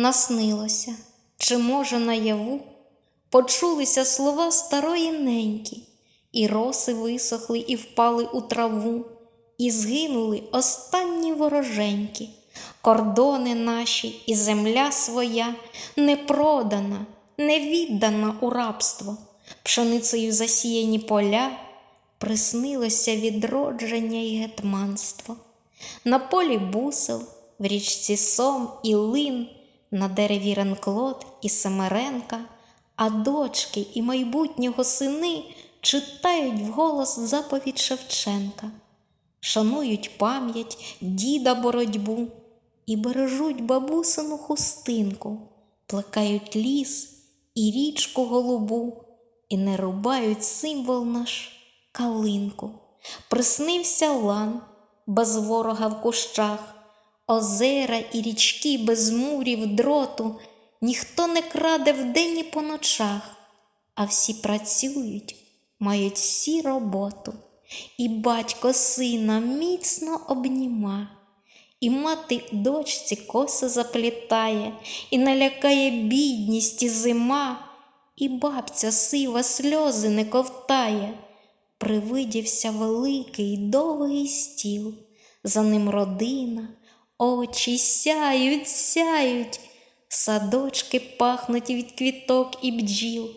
Наснилося, чи, може, наяву, почулися слова старої неньки, і роси висохли і впали у траву, і згинули останні вороженьки, кордони наші і земля своя не продана, не віддана у рабство, пшеницею засіяні поля, приснилося відродження й гетманство. На полі бусел, в річці Сом і Лин, на дереві Ренклот і Семеренка, а дочки і майбутнього сини читають вголос заповідь Шевченка, шанують пам'ять діда боротьбу і бережуть бабусину хустинку, плекають ліс і річку голубу, і не рубають символ наш калинку. Приснився лан без ворога в кущах, озера і річки без мурів дроту, ніхто не краде вдень і по ночах, а всі працюють, мають всі роботу, і батько сина міцно обніма, і мати дочці коси заплітає, і налякає бідність і зима, і бабця сива сльози не ковтає. Привидівся великий довгий стіл, за ним родина, очі сяють, сяють, садочки пахнуть від квіток і бджіл,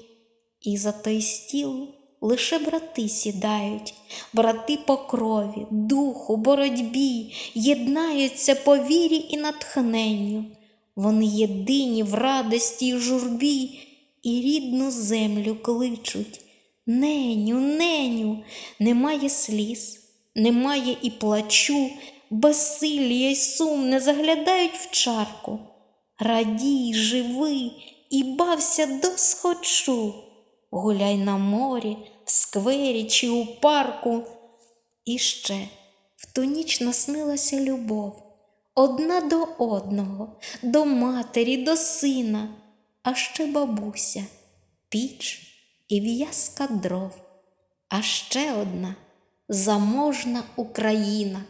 і за той стіл лише брати сідають, брати по крові, духу, боротьбі, єднаються по вірі і натхненню. Вони єдині в радості й журбі, і рідну землю кличуть. Неню, неню, немає сліз, немає і плачу, безсилля й сум не заглядають в чарку. Радій, живи і бався до схочу, гуляй на морі, в сквері чи у парку. І ще в ту ніч наснилася любов одна до одного, до матері, до сина, а ще бабуся, піч і в'язка дров, а ще одна заможна Україна.